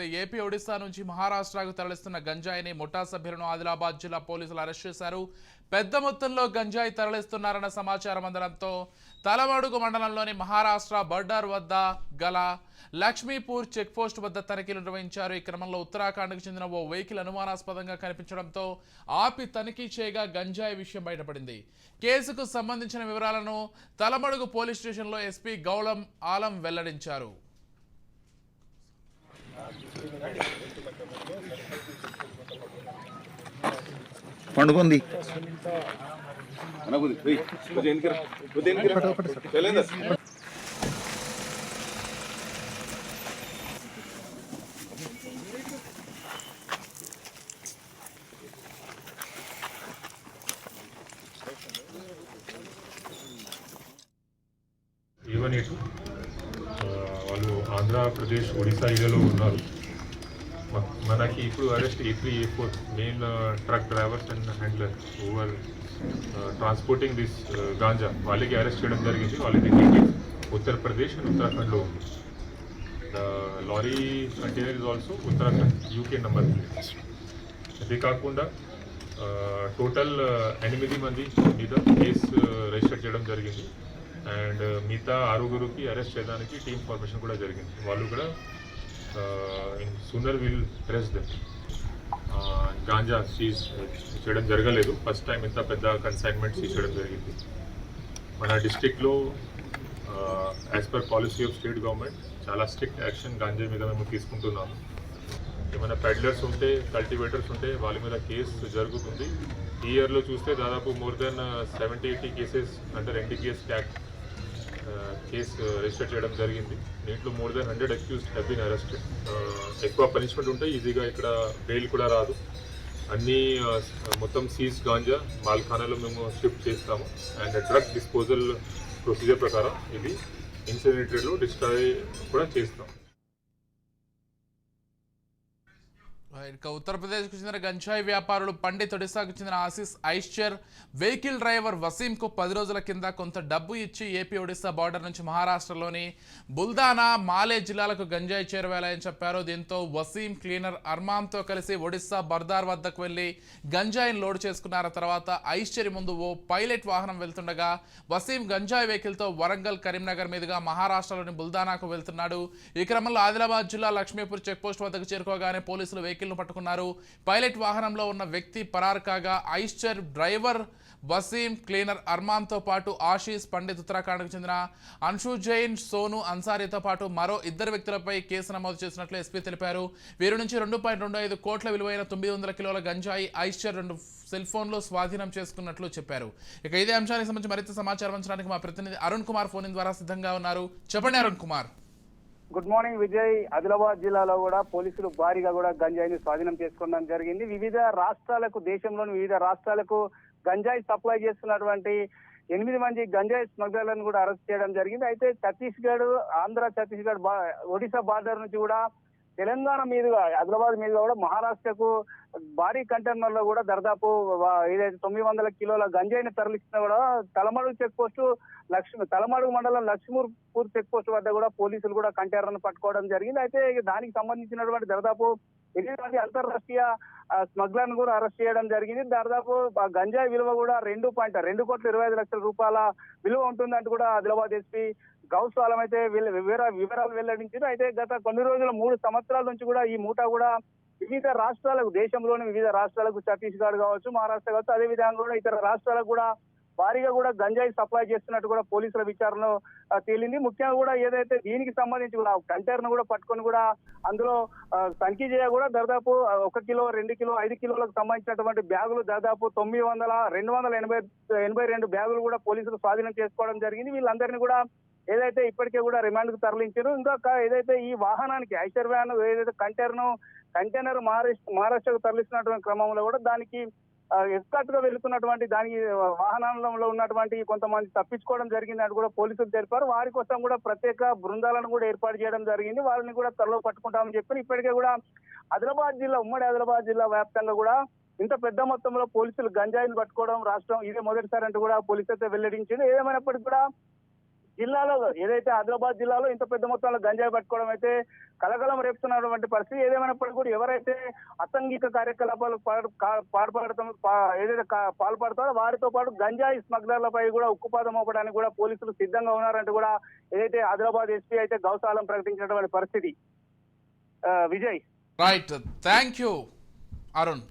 చూస్తే ఏపీ ఒడిశా నుంచి మహారాష్ట్రకు తరలిస్తున్న గంజాయిని ముఠా సభ్యులను ఆదిలాబాద్ జిల్లా పోలీసులు అరెస్ట్ చేశారు. పెద్ద మొత్తంలో గంజాయి తరలిస్తున్నారన్న సమాచారం అందడంతో తలమడుగు మండలంలోని మహారాష్ట్ర బర్డర్ వద్ద గల లక్ష్మీపూర్ చెక్పోస్ట్ వద్ద తనిఖీలు నిర్వహించారు. ఈ క్రమంలో ఉత్తరాఖండ్కు చెందిన ఓ వెహికల్ అనుమానాస్పదంగా కనిపించడంతో ఆపి తనిఖీ చేయగా గంజాయి విషయం బయటపడింది. కేసుకు సంబంధించిన వివరాలను తలమడుగు పోలీస్ స్టేషన్లో ఎస్పీ గౌళం ఆలం వెల్లడించారు. పండుకుంది. ఈవెన్ ఇటు వాళ్ళు ఆంధ్రప్రదేశ్ ఒడిశా ఏరియాలో ఉన్నారు. మనకి ఇప్పుడు arrest A three A four main truck drivers and handler over transporting this ganja వాళ్ళకి అరెస్ట్ చేయడం జరిగింది. వాళ్ళకి ఉత్తరప్రదేశ్ అండ్ ఉత్తరాఖండ్లో ఉంది. Lorry container is also Uttarakhand UK number అదే కాకుండా uh, టోటల్ uh, ఎనిమిది మంది మీద కేసు రిజిస్టర్ uh, చేయడం జరిగింది. అండ్ మిగతా ఆరుగురికి అరెస్ట్ చేయడానికి టీమ్ ఫార్మేషన్ కూడా జరిగింది. వాళ్ళు కూడా in sooner will press them ganja seize చేయడం జరగలేదు. ఫస్ట్ టైం ఇంత పెద్ద కన్సైన్మెంట్ సీజ్ చేయడం జరిగింది. మన డిస్టిక్లో as per policy of state government చాలా స్ట్రిక్ట్ యాక్షన్ గాంజా మీద మేము తీసుకుంటున్నాము. ఏమైనా పెడ్లర్స్ ఉంటే కల్టివేటర్స్ ఉంటే వాళ్ళ మీద కేసు జరుగుతుంది. ఈ ఇయర్లో చూస్తే దాదాపు more than seventy eighty cases under NDPS act case register చేయడం జరిగింది. దీంట్లో more than hundred accuse have been arrested ఎక్కువ పనిష్మెంట్ ఉంటే ఈజీగా ఇక్కడ బెయిల్ కూడా రాదు. అన్నీ మొత్తం సీజ్ గాంజా మాల్ఖానాలో మేము షిఫ్ట్ చేస్తాము. అండ్ డ్రగ్ డిస్పోజల్ ప్రొసీజర్ ప్రకారం ఇది ఇన్సినరేటర్లో డిస్ట్రాయ్ కూడా చేస్తాం. ఇక ఉత్తరప్రదేశ్కు చెందిన గంజాయి వ్యాపారులు పండిత్ ఒడిశాకు చెందిన ఆశీస్ ఐశ్చర్ వెహికల్ డ్రైవర్ వసీంకు పది రోజుల కింద కొంత డబ్బు ఇచ్చి ఏపీ ఒడిశా బార్డర్ నుంచి మహారాష్ట్రలోని బుల్దానా మాలే జిల్లాలకు గంజాయి చేరవేయాలని చెప్పారు. దీంతో వసీం క్లీనర్ అర్మాన్తో కలిసి ఒడిశా బర్దార్ వద్దకు వెళ్ళి గంజాయిని లోడ్ చేసుకున్నారు. తర్వాత ఐశ్చర్య ముందు ఓ పైలట్ వాహనం వెళ్తుండగా వసీం గంజాయి వెహికల్తో వరంగల్ కరీంనగర్ మీదుగా మహారాష్ట్రలోని బుల్దానాకు వెళ్తున్నాడు. ఈ క్రమంలో ఆదిలాబాద్ జిల్లా లక్ష్మీపూర్ చెక్పోస్ట్ వద్దకు చేరుకోగానే పోలీసులు వెహికల్ వెహికల్ను పట్టుకున్నారు. పైలట్ వాహనంలో ఉన్న వ్యక్తి పరారు కాగా ఐశ్చర్ డ్రైవర్ వసీం క్లీనర్ అర్మాన్తో పాటు ఆశీష్ పండిత్ ఉత్తరాఖండ్కు చెందిన అన్షు జైన్ సోను అన్సారీతో పాటు మరో ఇద్దరు వ్యక్తులపై కేసు నమోదు చేసినట్లు ఎస్పీ తెలిపారు. వీరి నుంచి రెండు పాయింట్ రెండు ఐదు కోట్ల విలువైన తొమ్మిది వందల కిలోల గంజాయి ఐశ్చర్ రెండు సెల్ ఫోన్లో స్వాధీనం చేసుకున్నట్లు చెప్పారు. ఇక ఇదే అంశానికి సంబంధించి మరింత సమాచారం అంచడానికి మా ప్రతినిధి అరుణ్ కుమార్ ఫోన్ ద్వారా సిద్ధంగా ఉన్నారు. చెప్పండి Arun Kumar. Good morning Vijay. Adilabad జిల్లాలో కూడా పోలీసులు భారీగా కూడా గంజాయిని స్వాధీనం చేసుకోవడం జరిగింది. వివిధ రాష్ట్రాలకు దేశంలోని వివిధ రాష్ట్రాలకు గంజాయి సప్లై చేస్తున్నటువంటి ఎనిమిది మంది గంజాయి స్మగ్లర్లను కూడా అరెస్ట్ చేయడం జరిగింది. అయితే ఛత్తీస్గఢ్ ఆంధ్ర ఛత్తీస్గఢ్ బా- ఒడిశా బార్డర్ నుంచి కూడా తెలంగాణ మీదుగా ఆదిలాబాద్ మీదుగా కూడా మహారాష్ట్రకు భారీ కంటైనర్లో కూడా దాదాపు ఏదైతే తొమ్మిది వందల కిలోల గంజాయిని తరలిస్తున్నా కూడా తలమడుగు చెక్ పోస్టు లక్ష్మి తలమడుగు మండలం లక్ష్మీపూర్ చెక్ పోస్ట్ వద్ద కూడా పోలీసులు కూడా కంటైనర్ పట్టుకోవడం జరిగింది. అయితే దానికి సంబంధించినటువంటి దాదాపు ఎనిమిది అంతర్రాష్ట్రీయ స్మగ్లర్ను కూడా అరెస్ట్ చేయడం జరిగింది. దాదాపు గంజాయి విలువ కూడా రెండు పాయింట్ రెండు కోట్ల ఇరవై ఐదు లక్షల రూపాయల విలువ ఉంటుందంటూ కూడా ఆదిలాబాద్ ఎస్పీ గౌస్వాలం అయితే వివర వివరాలు వెల్లడించారు అయితే గత కొన్ని రోజుల మూడు సంవత్సరాల నుంచి కూడా ఈ మూట కూడా వివిధ రాష్ట్రాలకు దేశంలోని వివిధ రాష్ట్రాలకు ఛత్తీస్గఢ్ కావచ్చు మహారాష్ట్ర కావచ్చు అదే విధంగా కూడా ఇతర రాష్ట్రాలకు కూడా భారీగా కూడా గంజాయి సప్లై చేస్తున్నట్టు కూడా పోలీసుల విచారణలో తేలింది. ముఖ్యంగా కూడా ఏదైతే దీనికి సంబంధించి కూడా కంటైనర్ను కూడా పట్టుకొని కూడా అందులో తనిఖీ చేయ కూడా దాదాపు ఒక కిలో రెండు కిలో ఐదు కిలోలకు సంబంధించినటువంటి బ్యాగులు దాదాపు తొమ్మిది వందల రెండు వందల ఎనభై ఎనభై రెండు బ్యాగులు కూడా పోలీసులు స్వాధీనం చేసుకోవడం జరిగింది. వీళ్ళందరినీ కూడా ఏదైతే ఇప్పటికే కూడా రిమాండ్కు తరలించారు ఇంకా ఏదైతే ఈ వాహనానికి ఐషర్ వ్యాన్ ఏదైతే కంటైనర్ను కంటైనర్ మహారాష్ట్ర మహారాష్ట్రకు తరలిస్తున్నటువంటి క్రమంలో కూడా దానికి ఎస్కాట్గా వెళ్తున్నటువంటి దానికి వాహనంలో ఉన్నటువంటి కొంతమంది తప్పించుకోవడం జరిగింది అని కూడా పోలీసులు తెలిపారు. వారి కోసం కూడా ప్రత్యేక బృందాలను కూడా ఏర్పాటు చేయడం జరిగింది. వారిని కూడా త్వరలో పట్టుకుంటామని చెప్పి ఇప్పటికే కూడా ఆదిలాబాద్ జిల్లా ఉమ్మడి ఆదిలాబాద్ జిల్లా వ్యాప్తంగా కూడా ఇంత పెద్ద మొత్తంలో పోలీసులు గంజాయిని పట్టుకోవడం రాష్ట్రం ఇదే మొదటిసారి అంటూ కూడా పోలీసు అయితే వెల్లడించింది. ఏదేమైనప్పటికీ కూడా జిల్లాలో ఏదైతే ఆదిలాబాద్ జిల్లాలో ఇంత పెద్ద మొత్తంలో గంజాయి పట్టుకోవడం అయితే కలకలం రేపుతున్నటువంటి పరిస్థితి ఏదేమైనప్పటికీ కూడా ఎవరైతే అసంఘిక కార్యకలాపాలు పాడు- పాల్పడతాం ఏదైతే పాల్పడతారో వారితో పాటు గంజాయి స్మగ్లర్లపై కూడా ఉక్కుపాదం అవ్వడానికి కూడా పోలీసులు సిద్ధంగా ఉన్నారంటూ కూడా ఏదైతే ఆదిలాబాద్ ఎస్పీ అయితే గౌసాలం ప్రకటించినటువంటి పరిస్థితి. Vijay. Right thank you Arun